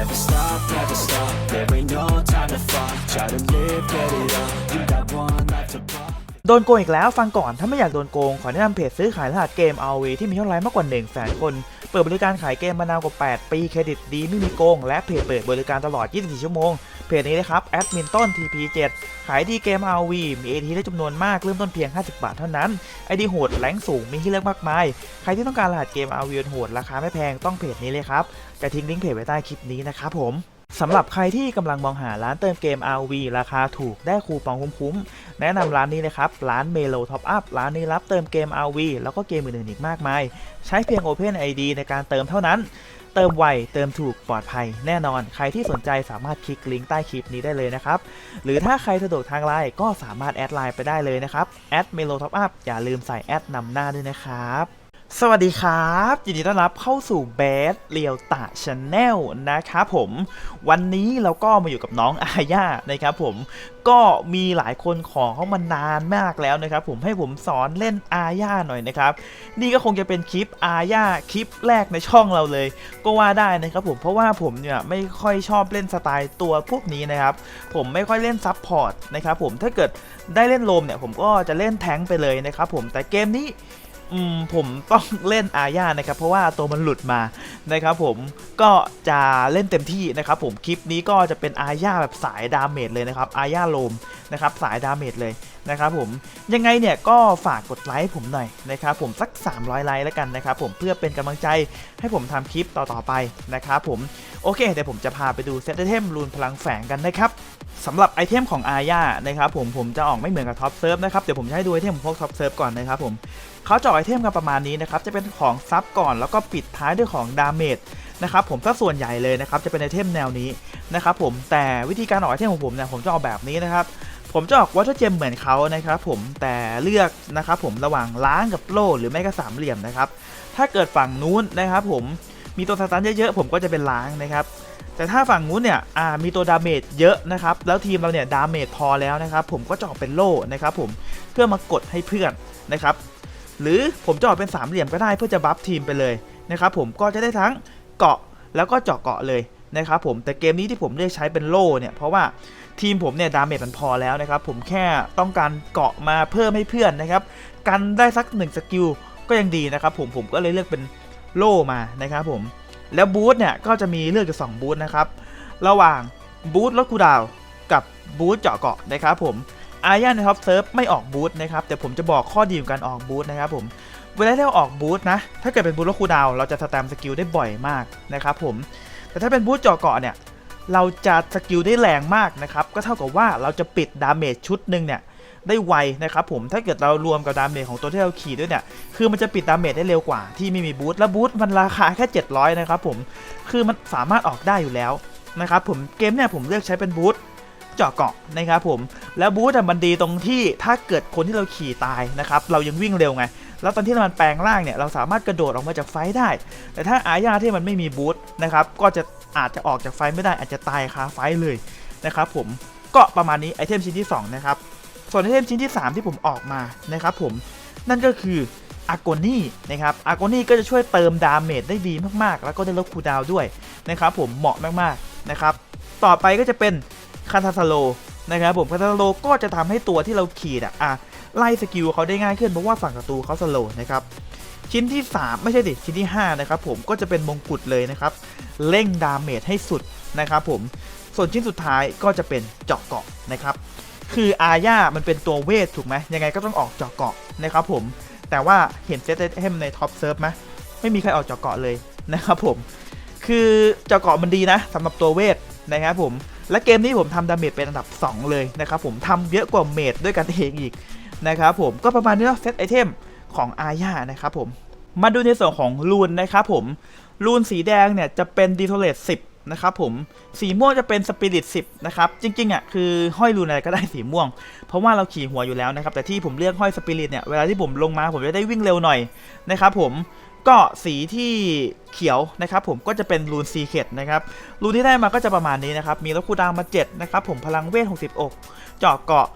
Never stop, never stop. There ain't no time to fuck Try to live, get it up. You got one life to pop. โดนโกงอีกแล้วฟังก่อนถ้าไม่อยากโดนโกง ขอแนะนำเพจซื้อขายรหัสเกม RV ที่มียอดไลค์มากกว่า1แสนคน เปิดบริการขายเกมมานานกว่า 8 ปีเครดิตดีไม่มีโกง และเพจเปิดบริการตลอด 24 ชั่วโมง เพจนี้นะครับแอดมินต้น TP7 ขายดีเกม RV มี AT ได้จำนวนมากเริ่มต้นเพียง 50 บาทเท่านั้นไอดีโหดแรงสูงมีให้เลือกมากมาย ใครที่ต้องการรหัสเกม RV โหดราคาไม่แพงต้องเพจนี้เลยครับ จะทิ้งลิงก์เพจไว้ใต้คลิปนี้นะครับผมสำหรับใครที่กำลังมองหาร้านเติมเกม RV ราคาถูกได้คูปองคุ้มๆ แนะนำร้านนี้เลยครับ ร้าน Melo Top Up ร้านนี้รับเติมเกม RV แล้วก็เกมอื่นๆอีกมากมาย ใช้เพียง Open ID ในการเติมเท่านั้น เติมไวเติมถูกปลอดภัยแน่นอน ใครที่สนใจสามารถคลิกลิงก์ใต้คลิปนี้ได้เลยนะครับ หรือถ้าใครสะดวกทางไลน์ก็สามารถแอดไลน์ไปได้เลยนะครับแอดเมโลท็อปอัพอย่าลืมใส่แอดนำหน้าด้วยนะครับ สวัสดีครับ ยินดีต้อนรับเข้าสู่เบสเรียวตาชาแนลนะครับผมวันนี้เราก็มาอยู่กับน้องอาญานะครับผมก็มีหลายคนขอเข้ามานานมากแล้วนะครับผมให้ผมสอนเล่นอาญาหน่อยนะครับนี่ก็คงจะเป็นคลิปอาญาคลิปแรกในช่องเราเลย ก็ว่าได้นะครับผมเพราะว่าผมเนี่ยไม่ค่อยชอบเล่นสไตล์ตัวพวกนี้นะครับผมไม่ค่อยเล่นซับพอร์ตนะครับผมถ้าเกิดได้เล่นโลมเนี่ยผมก็จะเล่นแทงไปเลยนะครับผมแต่เกมนี้ อืมผมต้องเล่นอาญานะครับ เพราะว่าตัวมันหลุดมานะครับผมก็จะเล่นเต็มที่นะครับผมคลิปนี้ก็จะเป็นอาญาแบบสายดาเมจเลยนะครับอาญาโลมนะครับสายดาเมจเลยนะครับผมยังไงเนี่ยก็ฝากกดไลค์ผมหน่อยนะครับผมสัก 300 ไลค์แล้วกันนะครับผมเพื่อเป็นกำลังใจให้ผมทำคลิปต่อๆไปนะครับผมโอเคเดี๋ยวผมจะพาไปดูเซตไอเทมรูนพลังแฝงกันนะครับสำหรับไอเทมของอาญานะครับผมผมจะออกไม่เหมือนกับท็อปเซิร์ฟนะครับเดี๋ยวผมจะให้ดูไอเทมของพวกท็อปเซิร์ฟก่อนนะครับผม เขาเจาะไอเทมกันประมาณนี้นะครับจะเป็นของซับก่อนแล้วก็ปิดท้ายด้วยของดาเมจนะครับผมถ้าส่วนใหญ่เลยนะครับจะเป็นไอเทมแนวนี้นะครับผมแต่วิธีการออกไอเทมของผมเนี่ยผมจะออกแบบนี้นะครับผมจะออกวอเตอร์เจมเหมือนเขานะครับผมแต่เลือกนะครับผมระหว่างล้างกับโล่หรือไม่ก็สามเหลี่ยมนะครับถ้าเกิดฝั่งนู้นนะครับผมมีตัวสตันเยอะๆผมก็จะเป็นล้างนะครับแต่ถ้าฝั่งนู้นเนี่ยมีตัวดาเมจเยอะนะครับแล้วทีมเราเนี่ยดาเมจพอแล้วนะครับผมก็จะออกเป็นโล่นะครับผมเพื่อมากดให้เพื่อนนะครับ หรือผมจะออกเป็นสามเหลี่ยมก็ได้เพื่อจะบัฟทีมไปเลยนะครับผมก็จะได้ทั้งเกาะแล้วก็เจาะเกาะเลยนะครับผมแต่เกมนี้ที่ผมเลือกใช้เป็นโล่เนี่ยเพราะว่าทีมผมเนี่ยดาเมจมันพอแล้วนะครับผมแค่ต้องการเกาะมาเพิ่มให้เพื่อนนะครับกันได้สักหนึ่งสกิลก็ยังดีนะครับผมผมก็เลยเลือกเป็นโล่มานะครับผมแล้วบูธเนี่ยก็จะมีเลือกอยู่สองบูธนะครับระหว่างบูธลดคูดาวกับบูธเจาะเกาะนะครับผม อาญาในท็อปเซิร์ฟไม่ออกบูธนะครับแต่ผมจะบอกข้อดีของการออกบูธนะครับผมเวลาที่เราออกบูธนะ ถ้าเกิดเป็นบูธลคูดาว เราจะสแตมสกิลได้บ่อยมากนะครับผม แต่ถ้าเป็นบูธเจาะเกาะเนี่ย เราจะสกิลได้แรงมากนะครับ ก็เท่ากับว่าเราจะปิดดาเมจชุดหนึ่งเนี่ยได้ไวนะครับผม ถ้าเกิดเรารวมกับดาเมจของตัวที่เราขี่ด้วยเนี่ย คือมันจะปิดดาเมจได้เร็วกว่าที่ไม่มีบูธ แล้วบูธมันราคาแค่ 700 นะครับผม คือมันสามารถออกได้อยู่แล้วนะครับผม เกมเนี่ยผมเลือกใช้เป็นบูธ เจาะเกาะนะครับผมแล้วบูธมันดีตรงที่ถ้าเกิดคนที่เราขี่ตายนะครับเรายังวิ่งเร็วไง แล้วตอนที่มันแปลงร่างเนี่ยเราสามารถกระโดดออกมาจากไฟได้ แต่ถ้าอาญาที่มันไม่มีบูธนะครับก็จะอาจจะออกจากไฟไม่ได้อาจจะตายคาไฟเลยนะครับผมก็ประมาณนี้ไอเทมชิ้นที่สองนะครับส่วนไอเทมชิ้นที่ 3 ที่ผมออกมานะครับผมนั่นก็คืออากนี่นะครับอากนี่ก็จะช่วยเติมดาเมจได้ดีมากๆ แล้วก็ได้ลดคูลดาวด้วยนะครับผมเหมาะมากๆนะครับต่อไปก็จะเป็น คาทาซาโลนะครับผมคาทาซาโลก็จะทำให้ตัวที่เราขี่อะอะไล่สกิลเขาได้ง่ายขึ้นเพราะว่าฝั่งศัตรูเขาสโลนะครับชิ้นที่ 3 ไม่ใช่ดิชิ้นที่ 5 นะครับผมก็จะเป็นมงกุฎเลยนะครับเร่งดาเมจให้สุดนะครับผมส่วนชิ้นสุดท้ายก็จะเป็นเจาะเกาะนะครับคืออาญามันเป็นตัวเวทถูกไหมยังไงก็ต้องออกเจาะเกาะนะครับผมแต่ว่าเห็นเซตไอเทมในท็อปเซิร์ฟไหมไม่มีใครออกเจาะเกาะเลยนะครับผมคือเจาะเกาะมันดีนะสำหรับตัวเวทนะครับผม และเกมนี้ผมทำดาเมจเป็นอันดับ 2 เลยนะครับผมทำเยอะกว่าเมจด้วยกันเองอีกนะครับผมก็ประมาณนี้เนาะเซตไอเทมของอาญานะครับผมมาดูในส่วนของรูนนะครับผมรูนสีแดงเนี่ยจะเป็นดีโทเลต10นะครับผมสีม่วงจะเป็นสปิริต10นะครับจริงๆอะคือห้อยรูนอะไรก็ได้สีม่วง เพราะว่าเราขี่หัวอยู่แล้วนะครับแต่ที่ผมเลือกห้อยสปิริตเนี่ยเวลาที่ผมลงมาผมจะได้วิ่งเร็วหน่อยนะครับผม ก็สีที่เขียวนะครับผมก็จะเป็นรูนซีเคดนะครับรูนที่ได้มาก็จะประมาณนี้นะครับ มีลดคูดาวมา 7 นะครับผมพลังเวท 60 อกเจาะเกาะ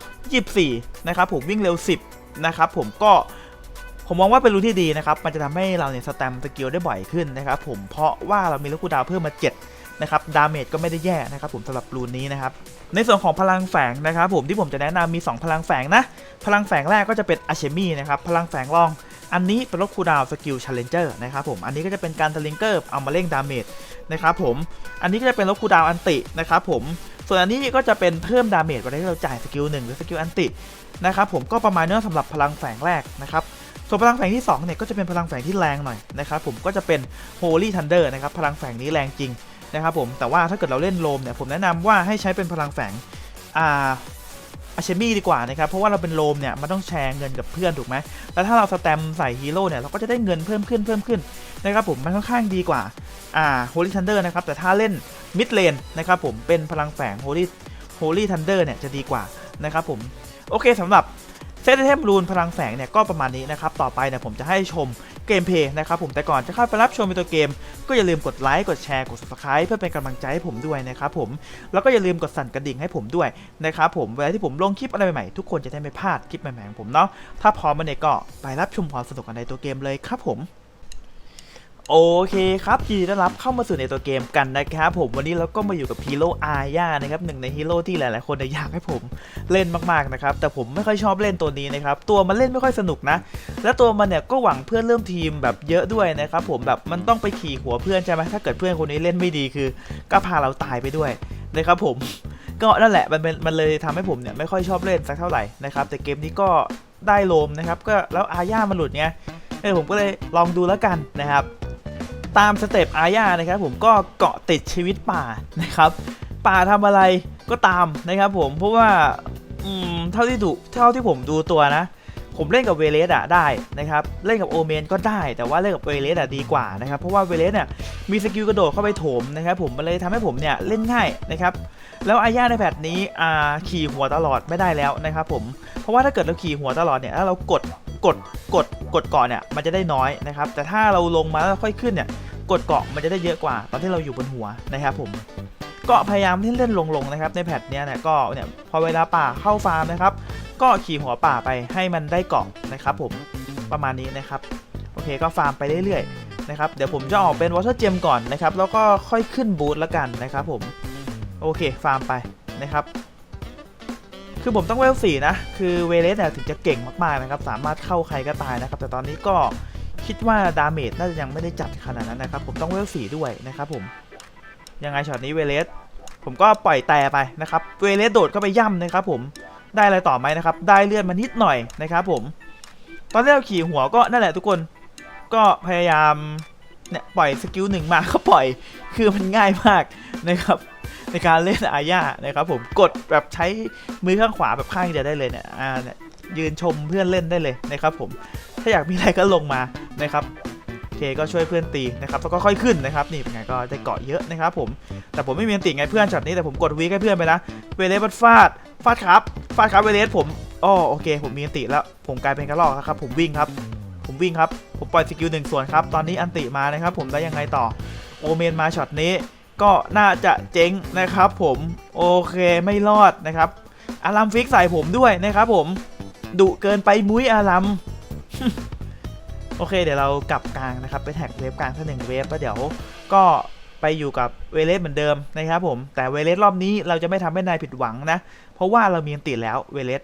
24 นะครับผมวิ่งเร็ว 10 นะครับผมก็ผมมองว่าเป็นรูนที่ดีนะครับ มันจะทำให้เราเนี่ยสแตมสกิลได้บ่อยขึ้นนะครับผมเพราะว่าเรามีลูกคูดาวเพิ่มมา 7 นะครับ ดาเมจก็ไม่ได้แย่นะครับผมสำหรับรูนนี้นะครับในส่วนของพลังแฝงนะครับผมที่ผมจะแนะนำมี 2 พลังแฝงนะ พลังแฝงแรกก็จะเป็นอาเชมี่นะครับพลังแฝงรอง อันนี้เป็นลดคูลดาวสกิลชาเลนเจอร์นะครับผมอันนี้ก็จะเป็นการทลิงเกอร์เอามาเร่งดาเมจนะครับผมอันนี้ก็จะเป็นลดคูลดาวอันตินะครับผมส่วนอันนี้ก็จะเป็นเพิ่มดาเมจเวลาที่เราจ่ายสกิลหนึ่งหรือสกิลอันตินะครับผมก็ประมาณนี้สำหรับพลังแฝงแรกนะครับส่วนพลังแฝงที่2เนี่ยก็จะเป็นพลังแฝงที่แรงหน่อยนะครับผมก็จะเป็น Holy Thunder นะครับพลังแฝงนี้แรงจริงนะครับผมแต่ว่าถ้าเกิดเราเล่นโลมเนี่ยผมแนะนำว่าให้ใช้เป็นพลังแฝงอ่า อาเชมี่ดีกว่านะครับ เพราะว่าเราเป็นโลมเนี่ยมันต้องแชร์เงินกับเพื่อนถูกไหมแล้วถ้าเราสแตมใส่ฮีโร่เนี่ยเราก็จะได้เงินเพิ่มขึ้นเพิ่มขึ้นนะครับผมมันค่อนข้างดีกว่าอ่าโฮลี่ทันเดอร์นะครับแต่ถ้าเล่นมิดเลนนะครับผมเป็นพลังแฝงโฮลี่โฮลี่ทันเดอร์เนี่ยจะดีกว่านะครับผมโอเคสำหรับ เซตไอเทมรูนพลังแสงเนี่ยก็ประมาณนี้นะครับ ต่อไปเนี่ยผมจะให้ชมเกมเพย์นะครับผมแต่ก่อนจะเข้าไปรับชมในตัวเกม ก็อย่าลืมกดไลค์กดแชร์กด subscribe เพื่อเป็นกำลังใจให้ผมด้วยนะครับผมแล้วก็อย่าลืมกดสั่นกระดิ่งให้ผมด้วยนะครับผมเวลาที่ผมลงคลิปอะไรใหม่ๆทุกคนจะได้ไม่พลาดคลิปใหม่ๆของผมเนาะถ้าพร้อมมันเนี่ยก็ไปรับชมความสนุกกันในตัวเกมเลยครับผม โอเคครับยินดีต้อนรับเข้ามาสู่ในตัวเกมกันนะครับผมวันนี้เราก็มาอยู่กับฮีโร่อาญานะครับหนึ่งในฮีโร่ที่หลายๆ คนอยากให้ผมเล่นมากๆนะครับแต่ผมไม่ค่อยชอบเล่นตัวนี้นะครับตัวมันเล่นไม่ค่อยสนุกนะ และตัวมันเนี่ยก็หวังเพื่อนเริ่มทีมแบบเยอะด้วยนะครับผมแบบมันต้องไปขี่หัวเพื่อนใช่ไหมถ้าเกิดเพื่อนคนนี้เล่นไม่ดีคือ ก็พาเราตายไปด้วยนะครับผมก็นั่นแหละมันเป็นมันเลยทำให้ผมเนี่ยไม่ค่อยชอบเล่นสักเท่าไหร่นะครับแต่เกมนี้ก็ได้โลมนะครับก็แล้วอาญามันหลุดไงเออผมก็เลยลองดูแล้วกันนะครับ ตามสเต็ปอาญานะครับผมก็เกาะติดชีวิตป่านะครับ ป่าทำอะไรก็ตามนะครับผมเพราะว่าอืมเท่าที่ดูเท่าที่ผมดูตัวนะ ผมเล่นกับเวเลสอะได้นะครับ เล่นกับโอเมนก็ได้ แต่ว่าเล่นกับเวเลสอะดีกว่านะครับ เพราะว่าเวเลสเนี่ยมีสกิลกระโดดเข้าไปโถมนะครับผมมันเลยทำให้ผมเนี่ยเล่นง่ายนะครับ แล้วอาญาในแพทนี้อ่าขี่หัวตลอดไม่ได้แล้วนะครับผมเพราะว่าถ้าเกิดเราขี่หัวตลอดเนี่ยถ้าเรากด กดกดกดเกาะเนี่ยมันจะได้น้อยนะครับ แต่ถ้าเราลงมาแล้วค่อยขึ้นเนี่ยกดเกาะมันจะได้เยอะกว่า ตอนที่เราอยู่บนหัวนะครับผมก็พยายามที่เล่นลงๆนะครับในแพทเนี้ยเนี่ยก็เนี่ยพอเวลาป่าเข้าฟาร์มนะครับ ก็ขี่หัวป่าไปให้มันได้เกาะนะครับผมประมาณนี้นะครับโอเคก็ฟาร์มไปเรื่อยๆนะครับเดี๋ยวผมจะออกเป็นวอเตอร์เจมก่อนนะครับแล้วก็ค่อยขึ้นบูทละกันนะครับผมโอเคฟาร์มไปนะครับ คือผมต้องเวลสี่นะ คือเวเลสเนี่ยถึงจะเก่งมากๆนะครับ สามารถเข้าใครก็ตายนะครับ แต่ตอนนี้ก็คิดว่าดาเมจน่าจะยังไม่ได้จัดขนาดนั้นนะครับ ผมต้องเวลสี่ด้วยนะครับผม ยังไงช็อตนี้เวเลสผมก็ปล่อยแต่ไปนะครับ เวเลสโดดเข้าไปย่ำนะครับ ผม ได้อะไรต่อไหมนะครับ ได้เลือดมานิดหน่อยนะครับ ผม ตอนที่เราขี่หัวก็นั่นแหละทุกคน ก็พยายามเนี่ยปล่อยสกิลหนึ่งมาก็ปล่อย คือมันง่ายมากนะครับ ในการเล่นอาญานะครับผมกดแบบใช้มือข้างขวาแบบข้างเดียวได้เลยเนี่ยอ่าเนี่ยยืนชมเพื่อนเล่นได้เลยนะครับผมถ้าอยากมีอะไรก็ลงมานะครับโอเคก็ช่วยเพื่อนตีนะครับแล้วก็ค่อยขึ้นนะครับนี่เป็นไงก็ได้เกาะเยอะนะครับผมแต่ผมไม่มีอันติไงเพื่อนช็อตนี้แต่ผมกดวีให้เพื่อนไปนะเวเลสมันฟาดฟาดครับฟาดครับเวเลสผมอ๋อโอเค ผมมีอันติแล้วผมกลายเป็นกระรอกแล้วครับผมวิ่งครับ ผมวิ่งครับ ผมปล่อยสกิลหนึ่งส่วนครับ ตอนนี้อันติมานะครับผมได้ยังไงต่อโอเมนมาช็อตนี้ ก็น่าจะเจ๊งนะครับผมโอเคไม่รอดนะครับ อารัมฟิกใส่ผมด้วยนะครับผมดุเกินไปมุ้ยอารัมโอเค เดี๋ยวเรากลับกลางนะครับ ไปแท็กเวฟกลางสักหนึ่งเวฟแล้วเดี๋ยวก็ไปอยู่กับเวเลสเหมือนเดิมนะครับผมแต่เวเลสรอบนี้เราจะไม่ทำให้นายผิดหวังนะ เพราะว่าเรามีอันติแล้วเวเลส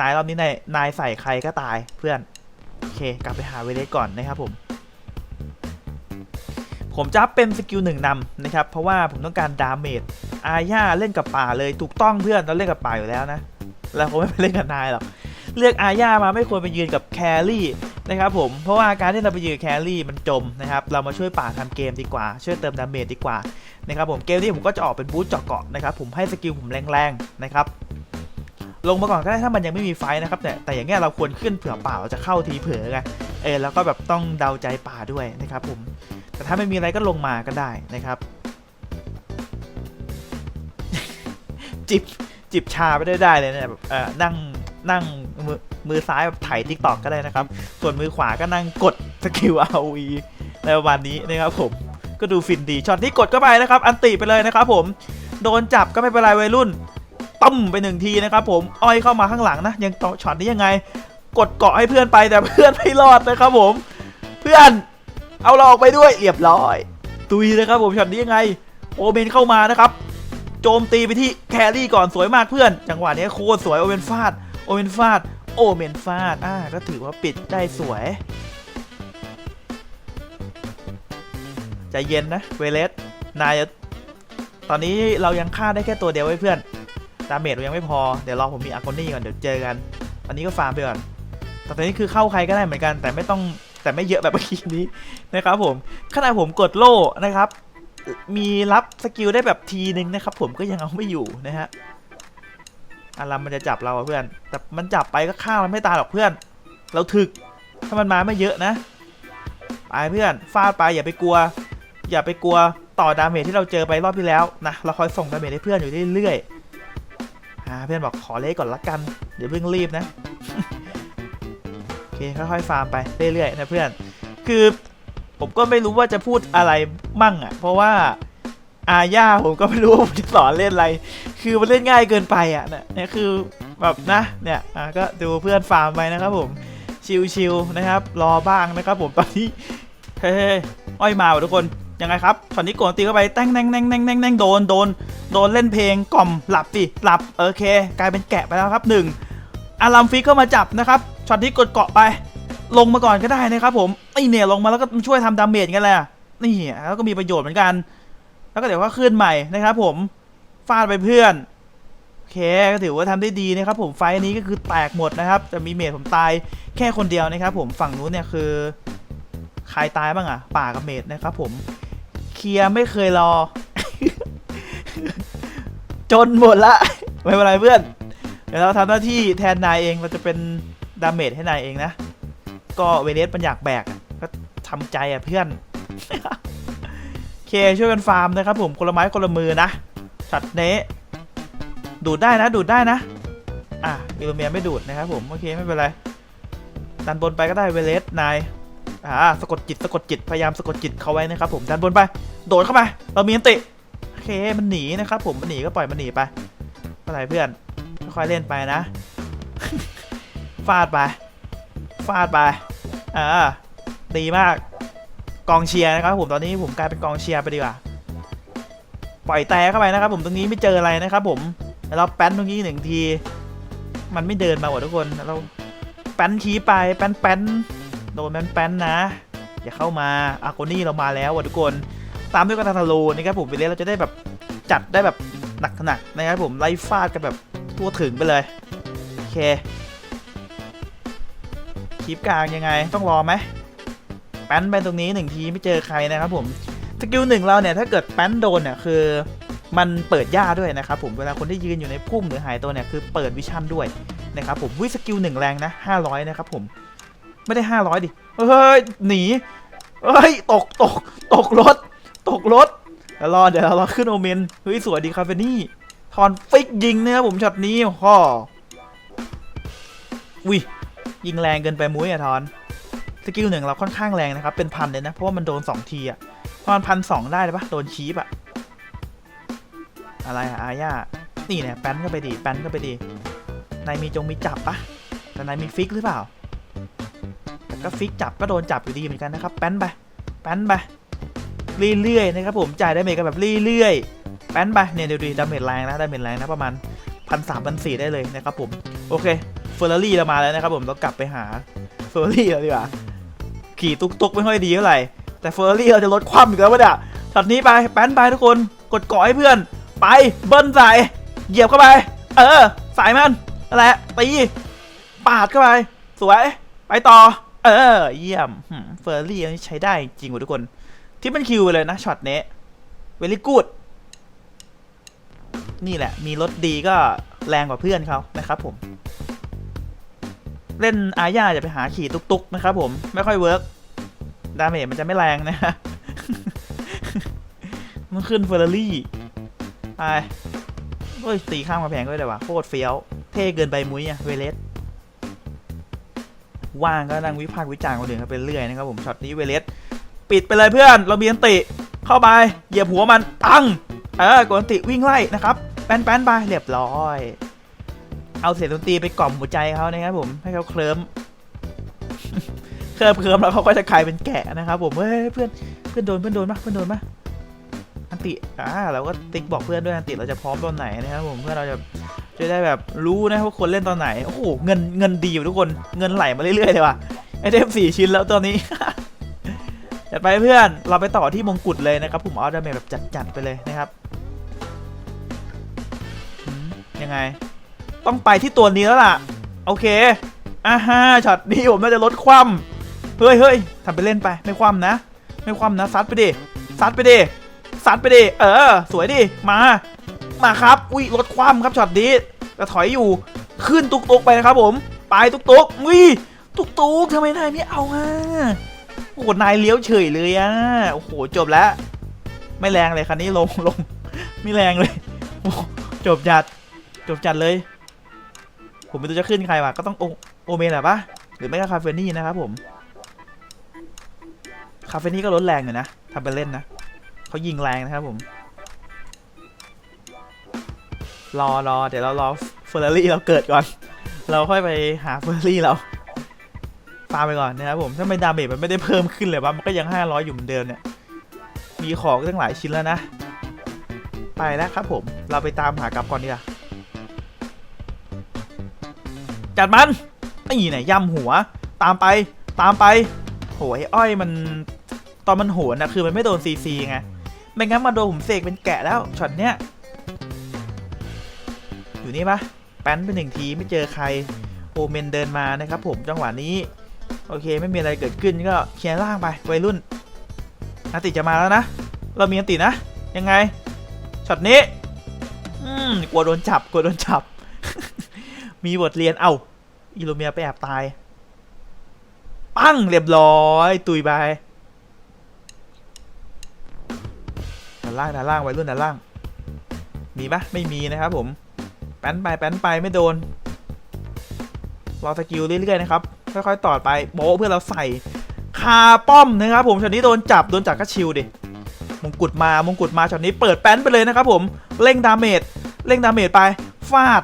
นายรอบนี้นายนายใส่ใครก็ตายเพื่อนโอเค กลับไปหาเวเลสก่อนนะครับผม ผมจะเป็นสกิลหนึ่งนำนะครับ เพราะว่าผมต้องการดาเมจอาญาเล่นกับป่าเลยถูกต้องเพื่อนเราเล่นกับป่าอยู่แล้วนะแล้วผมไม่ไปเล่นกับนายหรอกเลือกอาญามาไม่ควรไปยืนกับแครี่นะครับผมเพราะว่าการที่เราไปยืนแครี่มันจมนะครับเรามาช่วยป่าทำเกมดีกว่า ช่วยเติมดาเมจดีกว่านะครับผมเกมนี้ผมก็จะออกเป็นบูทเจาะเกาะนะครับผมให้สกิลผมแรงๆนะครับลงมาก่อนก็ได้ถ้ามันยังไม่มีไฟนะครับแต่แต่อย่างเงี้ยเราควรขึ้นเผื่อป่าเราจะเข้าทีเผลอไงเออแล้วก็แบบต้องเดาใจป่าด้วยนะครับผม แต่ถ้าไม่มีอะไรก็ลงมาก็ได้นะครับ จิบจิบชาไปได้ได้เลยเนี่ยแบบเออนั่งนั่งมือมือซ้ายแบบไถทิกตอกก็ได้นะครับ ส่วนมือขวาก็นั่งกดสกิล ROE ในประมาณนี้นะครับผมก็ดูฟินดีช็อตนี้กดเข้าไปนะครับ อันติไปเลยนะครับผมโดนจับก็ไม่เป็นไรวัยรุ่นตั้มไปหนึ่งทีนะครับผมอ้อยเข้ามาข้างหลังนะ ยังต่อช็อตนี้ยังไง กดเกาะให้เพื่อนไปแต่เพื่อนไม่รอดนะครับผม เพื่อน เอาเราออกไปด้วยเรียบร้อย ตุยนะครับผมช็อตนี้ยังไง โอเมนเข้ามานะครับ โจมตีไปที่แครี่ก่อนสวยมากเพื่อน จังหวะนี้โคตรสวยโอเมนฟาด โอเมนฟาด โอเมนฟาด อ่า ก็ถือว่าปิดได้สวยใจเย็นนะเวเลส นายตอนนี้เรายังฆ่าได้แค่ตัวเดียวไว้เพื่อน ดาเมจเรายังไม่พอ เดี๋ยวรอผมมีอาร์โกนี่ก่อนเดี๋ยวเจอกันตอนนี้ก็ฟาร์มไปก่อน แต่ตอนนี้คือเข้าใครก็ได้เหมือนกัน แต่ไม่ต้อง แต่ไม่เยอะแบบเมื่อกี้นี้นะครับผมขณะผมกดโล่นะครับ มีรับสกิลได้แบบทีนึงนะครับ ผมก็ยังเอาไม่อยู่นะฮะอารัมมันจะจับเราเพื่อน แต่มันจับไปก็ฆ่ามันไม่ตายหรอกเพื่อน เราถึกถ้ามันมาไม่เยอะนะไปเพื่อนฟาดไปอย่าไปกลัว อย่าไปกลัวต่อดาเมจที่เราเจอไปรอบที่แล้วนะเราคอยส่งดาเมจให้เพื่อนอยู่เรื่อยๆเพื่อนบอกขอเล่ก่อนละกันเดี๋ยวเพิ่งรีบนะ เคค่อยๆฟาร์มไปเรื่อยๆนะเพื่อน คือผมก็ไม่รู้ว่าจะพูดอะไรมั่งอะ เพราะว่าอาญาผมก็ไม่รู้ว่าผมจะสอนเล่นอะไร คือมันเล่นง่ายเกินไปอะเนี่ยเนี่ยคือแบบนะเนี่ยอะก็ดูเพื่อนฟาร์มไปนะครับผมชิวๆนะครับ รอบ้างนะครับผมตอนนี้เฮ้ยอ้อยมาว่ะทุกคนยังไงครับตอนนี้กนตีเข้าไปแต้งแต้งแต้งแต้งแต้งแต้งโดนโดนโดนเล่นเพลงกล่อมหลับดิหลับโอเค กลายเป็นแกะไปแล้วครับหนึ่งอารัมฟิกเข้ามาจับนะครับ ช็อตนี้กดเกาะไป ลงมาก่อนก็ได้นะครับผมไอเนี่ยลงมาแล้วก็ช่วยทำดาเมจกันแหละนี่แล้วก็มีประโยชน์เหมือนกัน แล้วก็เดี๋ยวก็ขึ้นใหม่นะครับ ผมฟาดไปเพื่อนโอเคก็ถือว่าทำได้ดีนะครับ ผมไฟนี้ก็คือแตกหมดนะครับจะมีเมจผมตายแค่คนเดียวนะครับ ผมฝั่งนู้นเนี่ยคือใครตายบ้างอะป่ากับเมดนะครับ ผมเคลียร์ไม่เคยรอ จนหมดละไม่เป็นไรเพื่อนเดี๋ยวเราทำหน้าที่แทนนายเองเราจะเป็น ดาเมจให้นายเองนะ ก็เวเลสมันอยากแบกก็ทำใจอะเพื่อนโอเคช่วยกันฟาร์มนะครับผมคนละไม้คนละมือนะช็อตเนี้ดูดได้นะ ดูดได้นะ อะอิลูเมียไม่ดูดนะครับผมโอเคไม่เป็นไรดันบนไปก็ได้เวเลสนายอ่าสะกดจิตสะกดจิตพยายามสะกดจิตเขาไว้นะครับผมดันบนไป โดดเข้าไปเรามีอันติโอเคมันหนีนะครับผมมันหนีก็ปล่อยมันหนีไปไม่เป็นไรเพื่อนค่อยเล่นไปนะ ฟาดไปฟาดไปอ่าดีมากกองเชียร์นะครับผมตอนนี้ผมกลายเป็นกองเชียร์ไปดีกว่าปล่อยแต่เข้าไปนะครับ ผมตรงนี้ไม่เจออะไรนะครับ ผมแล้วเราแป้นตรงนี้หนึ่งที มันไม่เดินมาหมดทุกคนเราแป้นชี้ไปแป้นแป้นโดนแป้นๆนนะ อย่าเข้ามาอาโกนี่เรามาแล้วว่ะทุกคนตามด้วยกระทาทาโลนะครับผมไปเล่นเราจะได้แบบจัดได้แบบหนักๆนะครับผมไล่ฟาดกันแบบทั่วถึงไปเลยโอเค คลิปกลางยังไง ต้องรอไหมแป้นไปตรงนี้หนึ่งทีไม่เจอใครนะครับผมสกิลหนึ่งเราเนี่ยถ้าเกิดแป้นโดนเนี่ยคือมันเปิดหญ้าด้วยนะครับผมเวลาคนที่ยืนอยู่ในพุ่มหรือหายตัวเนี่ยคือเปิดวิชั่นด้วยนะครับผมวิสกิลหนึ่งแรงนะ500นะครับผมไม่ได้ห้าร้อยดิเฮ้ยหนีเฮ้ยตกตกตกรถ ตกรถเดี๋ยวรอเดี๋ยวเราขึ้นโอเมนเฮ้ยสวยดีคาเฟนี่ทอนฟิกยิงนะครับผมช็อตนี้ฮ่ออุ้ย ยิงแรงเกินไปมุ้ยอะทอนสกิลหนึ่งเราค่อนข้างแรงนะครับ เป็นพันเลยนะ เพราะว่ามันโดนสองทีอะประมาณพันสองได้เลยปะโดนชีปอะอะไรอะอาญานี่เนี่ยแป้นก็ไปดีแป้นก็ไปดีนายมีจงมีจับปะแต่นายมีฟิกหรือเปล่าแต่ก็ฟิกจับก็โดนจับอยู่ดีเหมือนกันนะครับแป้นไปแป้นไปเรื่อยๆนะครับผมจ่ายไดาเมกันแบบเรื่อยๆแป้นไปเนี่ยดี๋ยวดีดาเมจแรงนะดาเมจแรงนะประมาณพันสามพันสี่ได้เลยนะครับผม โอเค เฟอร์รารี่เรามาแล้วนะครับผมเรากลับไปหาเฟอร์รารี่เราดีกว่าขี่ตุกตุกไม่ค่อยดีเท่าไหร่แต่เฟอร์รารี่เราจะลดความอีกแล้ววะเนี่ยช็อตนี้ไปแป้นไปทุกคนกดเกาะให้เพื่อน ไปเบิ้ลใส่เหยียบเข้าไป เออ สายมันนั่นแหละตีปาดเข้าไป สวย ไปต่อ เออ เยี่ยมเฟอร์รี่ใช้ได้จริงว่ะทุกคน ที่มันคิวไปเลยนะช็อตนี้เวลี่กูดนี่แหละ มีรถดีก็แรงกว่าเพื่อนเขานะครับผม เล่นอาญาจะไปหาขี่ตุกๆนะครับผมไม่ค่อยเวิร์กดาเมจมันจะไม่แรงนะฮะมันขึ้นเฟอร์รี่ไปเฮ้ยตีข้ามมาแพงก็ได้วะโคตรเฟี้ยว เท่เกินไปมุ้ยอะเวเลสว่างก็นั่งวิพากษ์วิจารณ์คนอื่นเขาไปเรื่อยนะครับผมช็อตนี้เวเลสปิดไปเลยเพื่อน เรามีอันติเข้าไปเหยียบหัวมันตั้งเออกดอันติวิ่งไล่นะครับแป้นแป้นๆไปเรียบร้อย เอาเสียงดนตรีไปกล่อมหัวใจเขานะครับผมให้เขาเคลิ้มเคลิ้มเคลิ้มแล้วเขาก็จะกลายเป็นแกะนะครับผมเฮ้ยเพื่อนเพื่อนโดนเพื่อนโดนปะเพื่อนโดนปะอันติอ่าเราก็ติ๊กบอกเพื่อนด้วยอันติเราจะพร้อมตอนไหนนะครับผมเพื่อเราจะจะได้แบบรู้นะว่าควรเล่นตอนไหนโอ้โหเงินเงินดีอยู่ทุกคนเงินไหลมาเรื่อยๆเลยว่ะไอเทมสี่ชิ้นแล้วตอนนี้จัดไปเพื่อนเราไปต่อที่มงกุฎเลยนะครับผมเอาดาเมจแบบจัดๆไปเลยนะครับยังไง ต้องไปที่ตัวนี้แล้วล่ะ โอเคอ่าฮะช็อตนี้ผมน่าจะลดความเฮ้ยเฮ้ยทำไปเล่นไปไม่ความนะ ไม่ความนะซัดไปดิซัดไปดิซัดไปดิเออ สวยดิมามาครับอุ้ยลดความครับช็อตนี้แต่ถอยอยู่ขึ้นตุกตุกๆไปนะครับผมไปตุกตุกๆอุ้ยตุกตุกๆทำไมนายไม่เอาอะโอ้โหนายเลี้ยวเฉยเลยอะโอ้โหจบแล้ว ไม่แรงเลยคันนี้ลงลงไม่แรงเลยโอ้โหจบจัดจบจัดเลย ผมไม่รู้จะขึ้นใครว่ะก็ต้องโอโอเมนแหละปะหรือไม่ก็คาเฟนี่นะครับผม คาเฟนี่ก็ลดแรงอยู่นะทำเป็นเล่นนะเขายิงแรงนะครับผม รอรอเดี๋ยวเรารอเฟอร์รารี่เราเกิดก่อน เราค่อยไปหาเฟอร์รารี่เราฟาร์มไปก่อนนะครับผมถ้าไม่ดาเมจมันไม่ได้เพิ่มขึ้นเลยว่ามันก็ยัง 500 อยู่เหมือนเดิมเนี่ย มีของตั้งหลายชิ้นแล้วนะ ไปแล้วครับผม เราไปตามหากลับก่อนดีกว่า จัดมันนี่ไหนย่ำหัว ตามไป ตามไป โหยอ้อยมัน ตอนมันโหนนะคือมันไม่โดนซีซีไง ไม่งั้นมาโดนผมเสกเป็นแกะแล้วช็อตเนี้ย อยู่นี่ปะแป้นไปหนึ่งทีไม่เจอใคร โอเมนเดินมานะครับผมจังหวะนี้ โอเคไม่มีอะไรเกิดขึ้นก็เคลียร์ล่างไปวัยรุ่นอันติจะมาแล้วนะ เรามีอันตินะ ยังไงช็อตนี้ อืมกลัวโดนจับกลัวโดนจับ มีบทเรียนเอ้า อิโลเมียไปแอบตาย ปั้งเรียบร้อย ตุยไปด้านล่างด้านล่างไวัยรุ่นด้านล่าง มีปะไม่มีนะครับผม แป้นไปแป้นไปไม่โดน รอสกิลเรื่อยๆนะครับ ค่อยๆต่อไปโบเพื่อเราใส่คาป้อมนะครับผมช็อตนี้โดนจับโดนจับก็ชิลดิมงกุฎมามงกุฎมาช็อตนี้เปิดแป้นไปเลยนะครับผมเร่งดาเมจเร่งดาเมจไปฟาด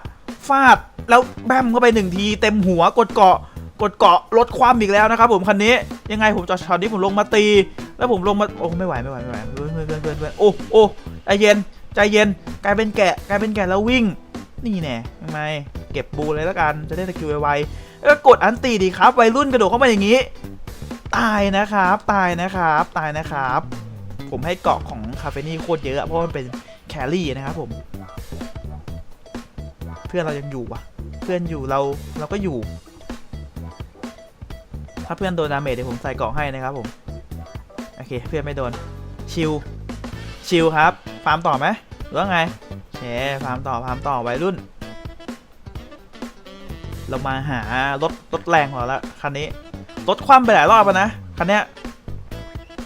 ฟาด แล้วแบมเข้าไปหนึ่งทีเต็มหัวกดเกาะกดเกาะลดความอีกแล้วนะครับผมคันนี้ยังไงผมจอดช็อตนี้ผมลงมาตี แล้วผมลงมาโอ้ไม่ไหวไม่ไหวไม่ไหวเพื่อนเพื่อนเพื่อนเพื่อนโอ้โอ้ใจเย็นใจเย็นกลายเป็นแกะกลายเป็นแกะแล้ววิ่ง นี่แน่ทำไมเก็บบูเลยแล้วกันจะได้สกิลไวๆแล้วก็กดอันตีดีครับ วัยรุ่นกระโดดเข้ามาอย่างนี้ ตายนะครับ ตายนะครับ ตายนะครับ ผมให้เกาะของคาเฟนี่โคตรเยอะเพราะมันเป็นแครี่นะครับผม เพื่อนเรายังอยู่ว่ะ เพื่อนอยู่เราเราก็อยู่ ถ้าเพื่อนโดนดาเมจเดี๋ยวผมใส่เกาะให้นะครับผม โอเค เพื่อนไม่โดน ชิล ชิลครับ ฟาร์มต่อไหมหรือว่าไงโอเคฟาร์มต่อ ฟาร์มต่อวัยรุ่น เรามาหารถรถแรงของเราละคันนี้ รถคว่ำไปหลายรอบแล้วนะ คันเนี้ย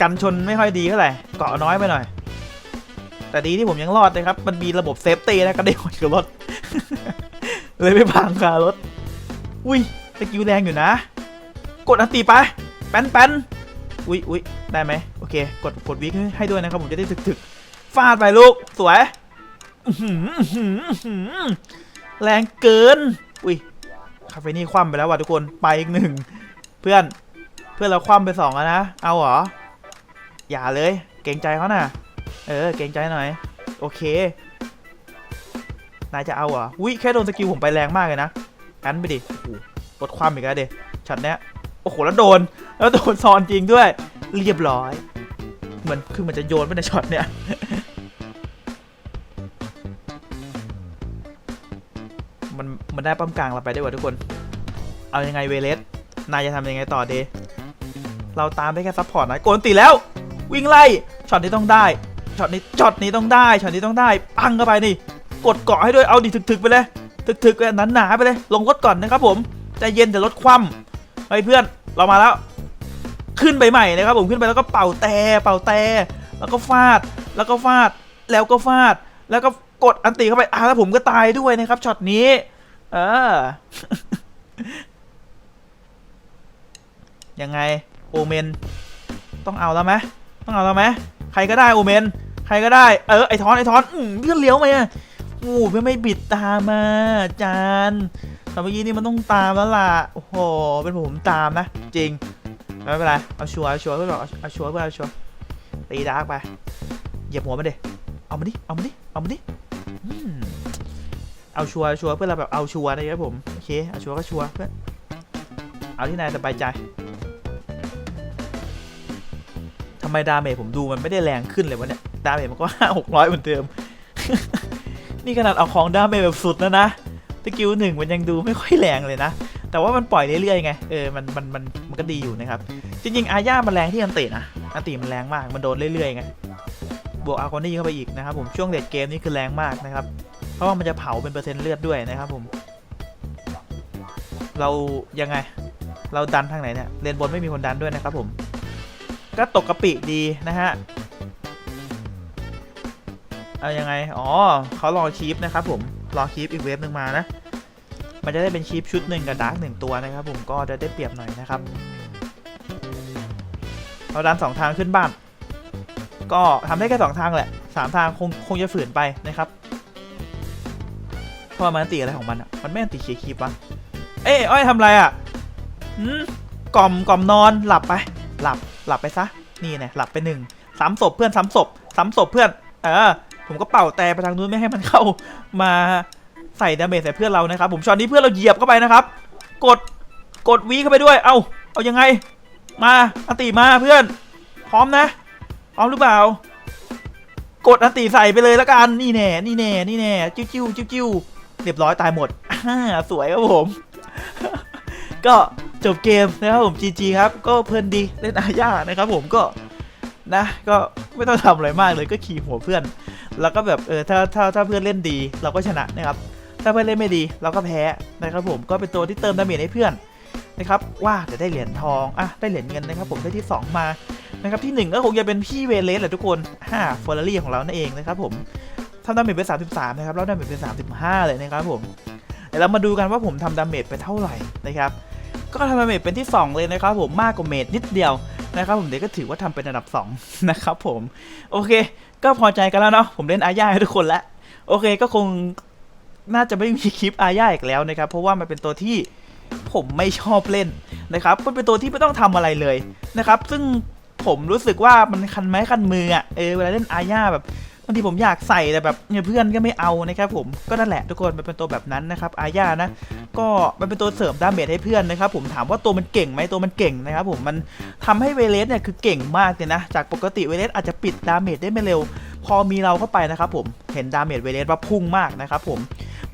กันชนไม่ค่อยดีเท่าไหร่ เกาะน้อยไปหน่อย แต่ดีที่ผมยังรอดนะครับ มันมีระบบเซฟตี้นะกระเด้งออกจากรถ เลยไม่พังคารถ อุ้ยสกิลแรงอยู่นะ กดอันตีไปแป้นแป้นอุ้ยอุ้ยได้ไหมโอเค กดกดวิกให้ด้วยนะครับ ผมจะได้ถึกถึกฟาดไปลูก สวยแรงเกิน อุ้ยคาเฟนี่คว่ำไปแล้วว่ะทุกคนไปอีกหนึ่งเพื่อนเพื่อนเราคว่ำไปสองแล้วนะเอาเหรออย่าเลย เกรงใจเขาน่ะ เออ เกรงใจหน่อย โอเค นายจะเอาเหรอวิแค่โดนสกิลผมไปแรงมากเลยนะกันไปดิโอ้โหลดความอีกแล้วเดช็อตเนี้ยโอ้โหแล้วโดน แล้วโดนซอนจริงด้วย เรียบร้อย เหมือนคือมันจะโยนไปในช็อตเนี้ยมันมันได้ปั๊มกลางเราไปได้ว่ะทุกคน เอายังไงเวเลสนายจะทำยังไงต่อเดเราตามได้แค่ซัพพอร์ตนะโกนตีแล้ว วิ่งไล่ช็อตนี้ต้องได้ช็อตนี้ช็อตนี้ต้องได้ช็อตนี้ต้องได้ ปังเข้าไปนี่ กดเกาะให้ด้วยเอาดิถึกๆไปเลยถึกๆไปหนาๆไปเลย ลงรถก่อนนะครับผมใจเย็นแต่รถคว่ำเฮ้ยเพื่อนเรามาแล้ว ขึ้นไปใหม่นะครับผมขึ้นไปแล้วก็เป่าแต่เป่าแต่แล้วก็ฟาดแล้วก็ฟาดแล้วก็ฟาด แล้วก็กดอันติเข้าไปอ่าแล้วผมก็ตายด้วยนะครับช็อตนี้ เออยังไงโอเมน ต้องเอาแล้วไหมต้องเอาแล้วไหมใครก็ได้โอเมน ใครก็ได้เออไอทอนไอทอนอืมเพื่อนเลี้ยวไหม อะโอ้เพื่อไม่บิดตามมาจานแต่เมื่อกี้นี่มันต้องตามแล้วล่ะ โอ้โห เป็นผมตามนะ จริง ไม่เป็นไร เอาชัวร์เอาชัวร์เพื่อนเอาเอาชัวร์เพื่อนเอาชัวร์ตีดาร์กไป เหยียบหัวมันดิ เอามาดิ เอามาดิ เอามาดิเอาชัวร์ชัวร์เพื่อนเราแบบเอาชัวร์นะครับผม โอเค เอาชัวร์ก็ชัวร์เพื่อน เอาที่นายสบายใจทำไมดาเมจผมดูมันไม่ได้แรงขึ้นเลยวะเนี่ย ดาเมจมันก็ห้าหกร้อยเหมือนเดิม นี่ขนาดเอาของดาเมจแบบสุดแล้วนะสกิลหนึ่งมันยังดูไม่ค่อยแรงเลยนะ แต่ว่ามันปล่อยเรื่อยๆไง เออ มัน มัน มัน มันก็ดีอยู่นะครับ จริงๆ อาญามันแรงที่อันตินะ อันติมันแรงมาก มันโดนเรื่อยๆไง บวกอาร์คอนี่เข้าไปอีกนะครับผม ช่วงเลดเกมนี่คือแรงมากนะครับ เพราะว่ามันจะเผาเป็นเปอร์เซ็นต์เลือดด้วยนะครับผม เรายังไง เราดันทางไหนเนี่ย เลนบนไม่มีคนดันด้วยนะครับผม ก็ตกกระปิดีนะฮะ เอายังไง อ๋อเขารอคีปนะครับผม รอคีปอีกเวฟหนึ่งมานะ มันจะได้เป็นคีปชุดหนึ่งกับดาร์กหนึ่งตัวนะครับผม ก็จะได้เปรียบหน่อยนะครับ เราดันสองทางขึ้นบ้าน ก็ทำได้แค่สองทางแหละสามทางคงคงจะฝืนไปนะครับเพราะมันตีอะไรของมันอะ มันไม่อันตีเคียคีปวะ เอ้ยอ้อยทำอะไรอะหืมกล่อมกล่อมนอนหลับไป หลับหลับไปซะ นี่เนี่ยหลับไปหนึ่งซ้ำศพเพื่อนซ้ำศพซ้ำศพเพื่อน เออ ผมก็เป่าแต่ไปทางนู้นไม่ให้มันเข้ามาใส่ดาเมจใส่เพื่อนเรานะครับผมช็อตนี้เพื่อนเราเหยียบเข้าไปนะครับ กดกดวีเข้าไปด้วย เอาเอายังไง มาอันติมาเพื่อน พร้อมนะ พร้อมหรือเปล่า กดอันติใส่ไปเลยละกันนี่แน่นี่แน่นี่แน่จิ้วจิ้วจิ้วจิ้วเรียบร้อยตายหมดอ่าสวยครับผม ก็จบเกมนะครับผม GG ครับ ก็เพลินดีเล่นอาญานะครับผมก็ นะ ก็ไม่ต้องทำอะไรมากเลยก็ขี่หัวเพื่อน แล้วก็แบบเออถ้าถ้าถ้าเพื่อนเล่นดีเราก็ชนะนะครับ ถ้าเพื่อนเล่นไม่ดีเราก็แพ้นะครับผมก็เป็นตัวที่เติมดาเมจให้เพื่อนนะครับว่าจะได้เหรียญทองอะได้เหรียญเงินนะครับ ผมได้ที่ 2 มานะครับที่ 1 ก็คงจะเป็นพี่เวเลสแหละทุกคนห้าฟอร์รี่ของเรานั่นเองนะครับผมทำดาเมจไป33นะครับแล้วดาเมจเป็น35 เลยนะครับผมเดี๋ยวเรามาดูกันว่าผมทำดาเมจไปเท่าไหร่นะครับ ก็ทำเมจเป็นที่ 2 เลยนะครับผมมากกว่าเมจนิดเดียวนะครับผมเดี๋ยวก็ถือว่าทำเป็นอันดับ 2 นะครับผมโอเค ก็พอใจกันแล้วเนาะผมเล่นอาญาให้ทุกคนแล้วโอเคก็คงน่าจะไม่มีคลิปอาญาอีกแล้วนะครับ เพราะว่ามันเป็นตัวที่ผมไม่ชอบเล่นนะครับมันเป็นตัวที่ไม่ต้องทำอะไรเลยนะครับ ซึ่งผมรู้สึกว่ามันคันไม้คันมืออะเออเวลาเล่นอาญาแบบ บางทีผมอยากใส่แต่แบบเพื่อนก็ไม่เอานะครับผมก็นั่นแหละทุกคนมันเป็นตัวแบบนั้นนะครับอาญานะก็มันเป็นตัวเสริมดาเมจให้เพื่อนนะครับผมถามว่าตัวมันเก่งไหมตัวมันเก่งนะครับผมมันทำให้เวเลสเนี่ยคือเก่งมากเลยนะ จากปกติเวเลสอาจจะปิดดาเมจได้ไม่เร็ว พอมีเราเข้าไปนะครับผมเห็นดาเมจเวเลสว่าพุ่งมากนะครับผม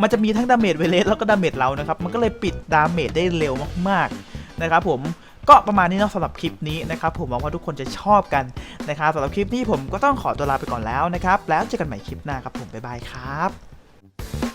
มันจะมีทั้งดาเมจเวเลสแล้วก็ดาเมจเรานะครับมันก็เลยปิดดาเมจได้เร็วมากๆนะครับผม ก็ประมาณนี้เนาะสำหรับคลิปนี้นะครับผมหวังว่าทุกคนจะชอบกันนะครับสำหรับคลิปนี้ผมก็ต้องขอตัวลาไปก่อนแล้วนะครับแล้วเจอกันใหม่คลิปหน้าครับผมบ๊ายบายครับ